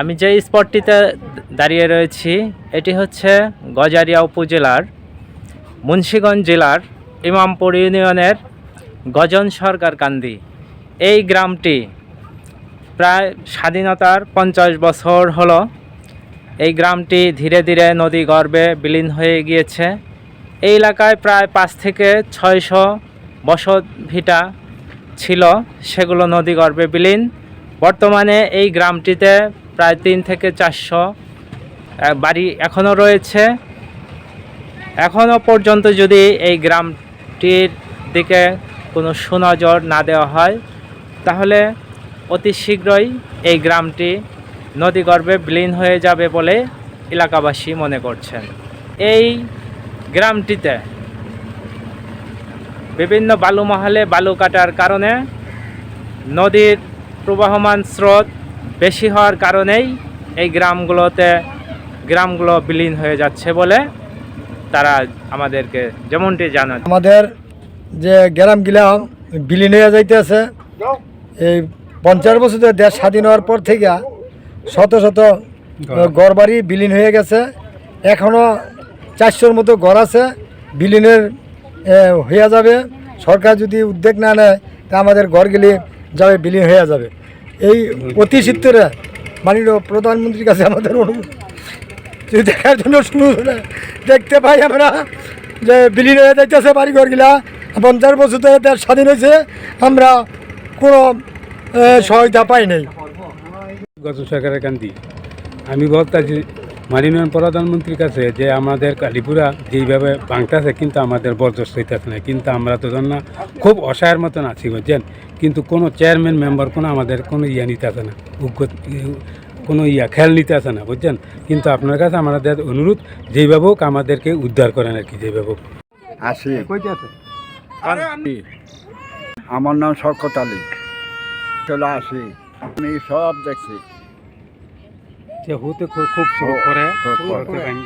আমি যে স্পটটিতে দাঁড়িয়ে রয়েছি, এটি হচ্ছে গজারিয়া উপজেলার মুন্সীগঞ্জ জেলার ইমামপুর ইউনিয়নের গজন সরকার কান্দি। এই গ্রামটি প্রায় স্বাধীনতার পঞ্চাশ বছর হলো। এই গ্রামটি ধীরে ধীরে নদী গর্ভে বিলীন হয়ে গিয়েছে। এই এলাকায় প্রায় পাঁচ থেকে ছয়শো বসত ভিটা ছিল, সেগুলো নদী গর্ভে বিলীন। বর্তমানে এই গ্রামটিতে প্রায় তিন থেকে চারশো। বাড়ি এখনও রয়েছে। এখনও পর্যন্ত যদি এই গ্রামটির দিকে কোনো সুনজর না দেওয়া হয়, তাহলে অতি শীঘ্রই এই গ্রামটি নদীগর্ভে বিলীন হয়ে যাবে বলে এলাকাবাসী মনে করছেন। এই গ্রামটিতে বিভিন্ন বালুমহলে বালু কাটার কারণে নদীর প্রবাহমান স্রোত বেশি হওয়ার কারণেই এই গ্রামগুলোতে গ্রামগুলো বিলীন হয়ে যাচ্ছে বলে তারা আমাদেরকে যেমনটি জানান। আমাদের যে গ্রাম গিলা বিলীন হয়ে যাইতেছে এই পঞ্চাশ বছর ধরে দেশ স্বাধীন হওয়ার পর থেকে শত শত গড় বাড়ি বিলীন হয়ে গেছে। এখনও চারশোর মতো ঘর আছে বিলীনের হয়ে যাবে। সরকার যদি উদ্যোগ না নেয় তা আমাদের ঘরগুলি যাবে বিলীন হয়ে যাবে। এই অতি শীতের মাননীয় প্রধানমন্ত্রীর কাছে আমাদের অনুরোধ। যদি দেখার জন্য হলে দেখতে পাই আমরা যে বিলীন হয়ে যাইতেছে বাড়িঘরগুলা পঞ্চাশ বছর ধরে দেশ স্বাধীন হয়েছে, আমরা কোনো সহায়তা পাই নাই। গত সরকারের কান্দি আমি বলতেছি মাননীয় প্রধানমন্ত্রীর কাছে যে আমাদের কালীপুরা যেইভাবে ভাঙতেছে কিন্তু আমাদের বরদস্ত হইতেছে না। কিন্তু আমরা তো জান না খুব অসহায়ের মতন আছি বুঝছেন? কিন্তু কোনো চেয়ারম্যান মেম্বার কোনো আমাদের কোনো ইয়া নিতে আসে না কোনো ইয়া খেয়াল নিতে আসে না বুঝছেন? কিন্তু আপনার কাছে আমাদের অনুরোধ যেইভাবে হোক আমাদেরকে উদ্ধার করেন আর কি যেইভাবে হোক। আসি। আমার নাম শওকত আলী। চলে আসি। আমি সব দেখছি। যে হতে খুব খুব শুরু করে।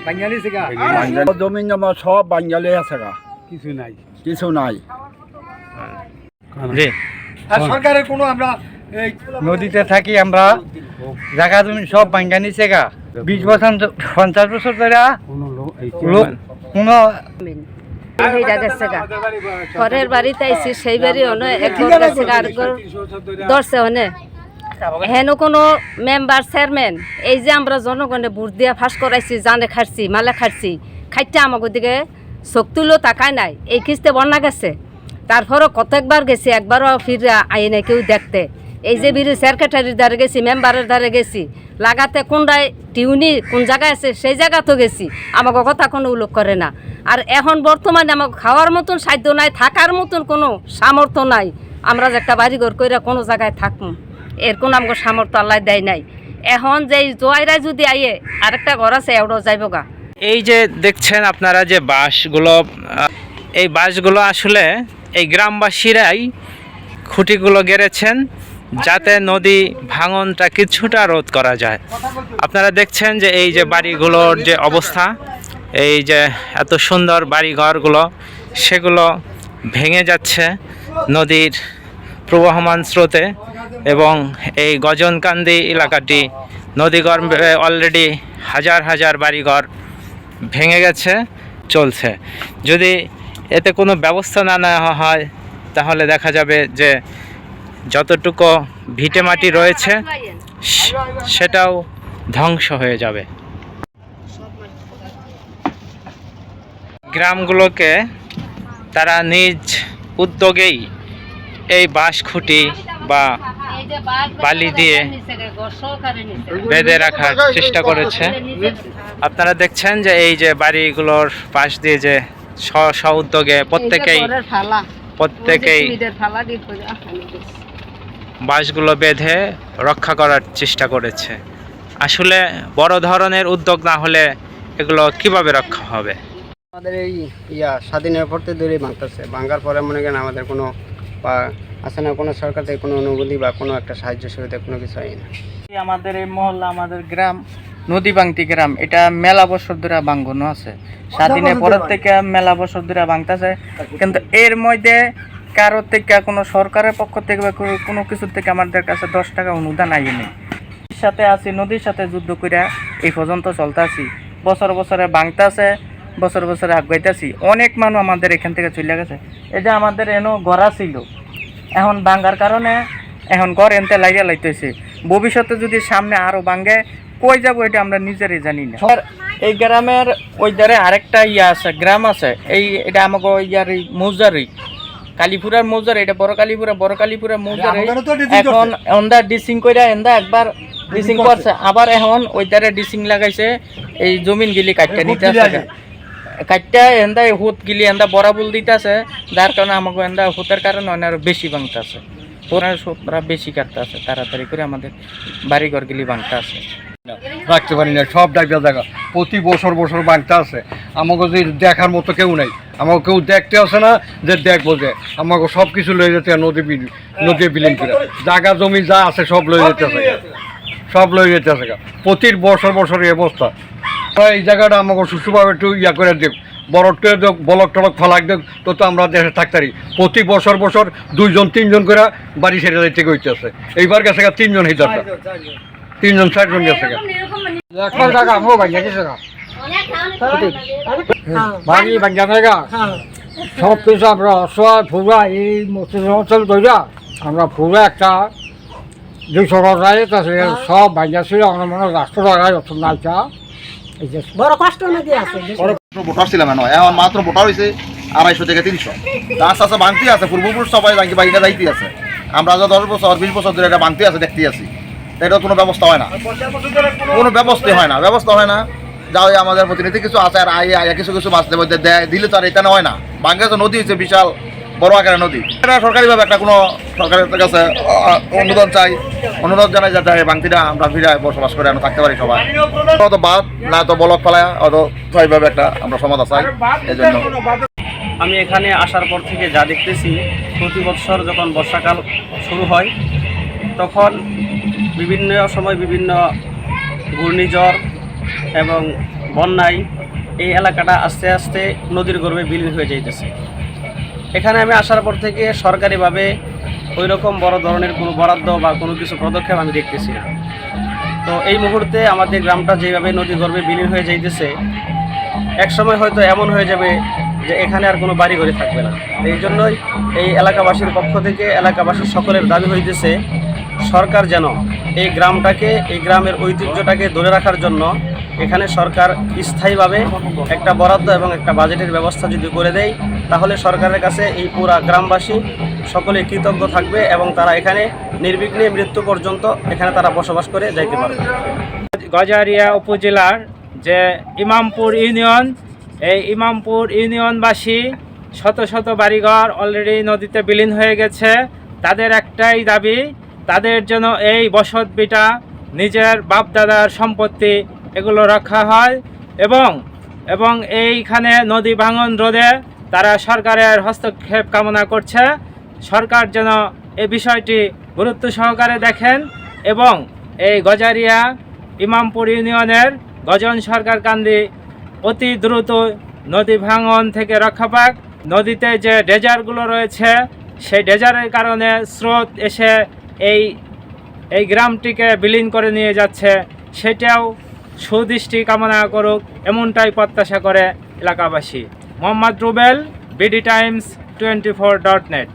বাঙালি জমিন জমা সব বাঙ্গালি আছে গা। কিছু নাই। কিছু নাই। সরকারের কোনো আমরা নদীতে থাকি আমরা। জায়গা জমি সব ভাঙ্গা নিছে গা। বিশ বছর পঞ্চাশ বছর ধরে কোনো লোক এই কোনো ঘরের বাড়িতে আইছি সেই বাড়ি এক ঘর হেন কোনো মেম্বার চেয়ারম্যান, এই যে আমরা জনগণে ভোট দিয়া ফাঁস করাইছি, জানে খাটছি, মালে খাটছি খাইতে আমাকে দিকে চোখ তুলো, তাকায় নাই, এই খিস্তে বন্যা গেছে। তারপরও কতকবার গেছি, একবারও ফিরে আই নাই কেউ দেখতে। এই যে বিড়ি সেক্রেটারির দ্বারে গেছি মেম্বারের দ্বারে গেছি, লাগাতে কোনটায় টিউনি কোন জায়গায় আছে, সেই জায়গা তো গেছি, আমাকে কথা কোনো উল্লেখ করে না। আর এখন বর্তমানে আমাকে খাওয়ার মতন, সাধ্য নাই, থাকার মতন কোনো সামর্থ্য নাই। আমরা যে একটা বাড়িঘর কইরা কোনো জায়গায় থাকুন এর কোনো আমাকে সামর্থ্য আল্লাহ দেয় নাই। এখন যে জোয়াইরা যদি আইয়ে আরেকটা ঘর আছে এওটাও যাইব গা। এই যে দেখছেন আপনারা যে বাঁশগুলো আহ, এই বাঁশগুলো আসলে এই গ্রামবাসীরাই খুঁটিগুলো গেড়েছেন যাতে নদী ভাঙনটা কিছুটা রোধ করা যায়। আপনারা দেখছেন যে এই যে বাড়িগুলোর যে অবস্থা এই যে এত সুন্দর বাড়িঘরগুলো সেগুলো ভেঙে যাচ্ছে নদীর প্রবাহমান স্রোতে এবং এই গজনকান্দি এলাকাটি নদীগর্ভে অলরেডি হাজার হাজার বাড়িঘর ভেঙে গেছে, চলছে। যদি এতে কোনো ব্যবস্থা না নেওয়া হয়, তাহলে দেখা যাবে যে যতটুকু ভিটে মাটি রয়েছে সেটাও ধ্বংস হয়ে যাবে। গ্রামগুলোকে তারা নিজ উদ্যোগেই এই বাঁশ খুঁটি বা বালি দিয়ে বেঁধে রাখার চেষ্টা করেছে। আপনারা দেখছেন যে এই যে বাড়িগুলোর পাশ দিয়ে যে স্ব স্ব উদ্যোগে প্রত্যেকেই প্রত্যেকেই বাঁশগুলো বেঁধে রক্ষা করার চেষ্টা করেছে। আসলে বড় ধরনের উদ্যোগ না হলে এগুলো কীভাবে রক্ষা হবে? আমাদের এই ইয়া স্বাধীনের পর ধরে ভাঙতেছে ভাঙার পরে মনে করেন আমাদের কোনো বা আসে না কোনো সরকার থেকে কোনো অনুভূতি বা কোনো একটা সাহায্য সুবিধা কোনো কিছু হয় না। আমাদের এই মহল্লা আমাদের গ্রাম নদী বাংতি গ্রাম এটা মেলা বছর ধরে ভাঙ্গনো আছে। স্বাধীনের পরের থেকে মেলা বছর ধরে ভাঙতেছে। কিন্তু এর মধ্যে কারোর থেকে কোনো সরকারের পক্ষ থেকে বা কোনো- কিছুর থেকে আমাদের কাছে দশ টাকা অনুদান আইনি। সাথে আছি নদীর সাথে যুদ্ধ করে এই পর্যন্ত চলতে আছি বছর বছরে বাংতে আছে বছর বছরে আগাইতেছি অনেক মানুষ আমাদের এখান থেকে চলে গেছে। এই যে আমাদের এনো গড়া ছিল এখন ভাঙ্গার কারণে এখন ঘর এনতে লাইয়া লাইতেছে। ভবিষ্যতে যদি সামনে আরও বাঙ্গে কই যাব এটা আমরা নিজেরই জানি না। এই গ্রামের ওই ধারে আরেকটা ইয়া আছে গ্রাম আছে এই এটা আমাকে ইয়ার এই মৌজারি কালীপুরার মৌজার এটা বড় কালীপুরা বড় কালীপুরা মৌজার। এখন এন্দা ডিসিং কইরা এন্দা একবার ডিসিং করছে। আবার এখন ওই ধারে ডিসিং লাগাইছে এই জমিন গিলি কাটতে নিতে। কাটটা এন্দা হুত গিলি এন্দা বরাবুল দিতেছে, যার কারণে আমাকে এন্দা হুতের কারণে অনেক আরও বেশি ভাঙতে আছে ওরা সবরা বেশি কাটতে আছে তাড়াতাড়ি করে আমাদের বাড়িঘর গিলি ভাঙতে আছে রাখতে পারি না, সব ডাক্তার দেখা প্রতি বছর বছর বাংটা আছে আমাকে যে দেখার মতো কেউ নাই। আমাকে কেউ দেখতে আসে না যে দেখব যে। আমাকে সব কিছু লয়ে যেতে নদী বিল নদী বিলীন করে। জায়গা, জমি যা আছে সব লয়ে যেতে আছে সব লয়ে যেতে আছে প্রতি বছর বছর এই অবস্থা। তাই এই জায়গাটা আমাকে সুস্থভাবে একটু ইয়া করে দেখ বড় দেখ বলক টলক ফলাক দেখ তো তো আমরা দেশে থাকতে পারি। প্রতি বছর বছর দুইজন তিনজন করে বাড়ি ছেড়ে যাইতে হইতেছে। এইবার গেছে গা তিনজন হিসাবটা তিনজন চারজন গেছে গা। গেছে গা বাড়ি ভাঙ্গা জায়গা সব কিছু আমরা অসহায় ফুরা এই অঞ্চল ধরা আমরা ফুরা একটা দুইশো সব ভাঙ্গা ছিল আমরা মনে হয় রাষ্ট্র টাকায় অত নাইকা বড় কষ্ট নদী আছে ভোটার ছিলাম না এখন মাত্র ভোটার হয়েছে আড়াইশো থেকে তিনশো। আস্তে আস্তে ভাঙতে আছে পূর্বপুরুষ সবাই ভাঙি বাইকে যাইতে আছে। আমরা যা দশ বছর বিশ বছর ধরে এটা ভাঙতে আছে দেখতে আছি। তা এটা কোনো ব্যবস্থা হয় না। কোনো ব্যবস্থা হয় না ব্যবস্থা হয় না। যা ওই আমাদের প্রতিনিধি কিছু আছে আর আই কিছু কিছু মাছ দেয় দিলে তো আর এটা হয় না। বাংলাদেশ নদী হচ্ছে বিশাল। বড় আকারের নদী। এটা সরকারিভাবে একটা কোনো সরকারের কাছে অনুদান চাই। অনুরোধ জানাই যাতে বাংতিটা আমরা ফিরে বসবাস করে আমরা থাকতে পারি সবাই। অত বাদ না তো বলক ফেলায় অত সবাইভাবে একটা আমরা সমাধান চাই এই জন্য আমি এখানে আসার পর থেকে যা দেখতেছি, প্রতি বছর যখন বর্ষাকাল শুরু হয়, তখন বিভিন্ন সময় বিভিন্ন ঘূর্ণিঝড় এবং বন্যায় এই এলাকাটা আস্তে আস্তে নদীর গর্ভে বিলীন হয়ে যাইতেছে। এখানে আমি আসার পর থেকে সরকারিভাবে ওই রকম বড় ধরনের কোনো বরাদ্দ বা কোনো কিছু পদক্ষেপ আমি দেখতেছি না। তো এই মুহূর্তে আমাদের গ্রামটা যেভাবে নদী গর্ভে বিলীন হয়ে যাইতেছে, এক সময় হয়তো এমন হয়ে যাবে যে এখানে আর কোনো বাড়ি ঘরে থাকবে না। এই জন্যই এই এলাকাবাসীর পক্ষ থেকে এলাকাবাসীর সকলের দাবি হইতেছে, সরকার যেন এই গ্রামটাকে, এই গ্রামের ঐতিহ্যটাকে ধরে রাখার জন্য এখানে সরকার স্থায়ীভাবে একটা বরাদ্দ এবং একটা বাজেটের ব্যবস্থা যদি করে দেয়, তাহলে সরকারের কাছে এই পুরা গ্রামবাসী সকলে কৃতজ্ঞ থাকবে এবং তারা এখানে নির্বিঘ্নে মৃত্যু পর্যন্ত এখানে তারা বসবাস করে যাইতে পারবে। গজারিয়া উপজেলার যে ইমামপুর ইউনিয়ন, এই ইমামপুর ইউনিয়নবাসী শত শত বাড়িঘর অলরেডি নদীতে বিলীন হয়ে গেছে। তাদের একটাই দাবি, তাদের জন্য এই বসত বিটা নিজের বাপদাদার সম্পত্তি এগুলো রক্ষা হয় এবং এবং এইখানে নদী ভাঙন রোধে তারা সরকারের হস্তক্ষেপ কামনা করছে। সরকার যেন এই বিষয়টি গুরুত্ব সহকারে দেখেন এবং এই গজারিয়া ইমামপুর ইউনিয়নের গজন সরকার কান্দি অতি দ্রুত নদী ভাঙন থেকে রক্ষা পাক। নদীতে যে ডেজারগুলো রয়েছে, সেই ডেজারের কারণে স্রোত এসে এই এই গ্রামটিকে বিলীন করে নিয়ে যাচ্ছে। সেটাও সুদৃষ্টি কামনা করুক, এমনটাই প্রত্যাশা করে এলাকাবাসী। Mohammad Rubel BD times twenty four dot net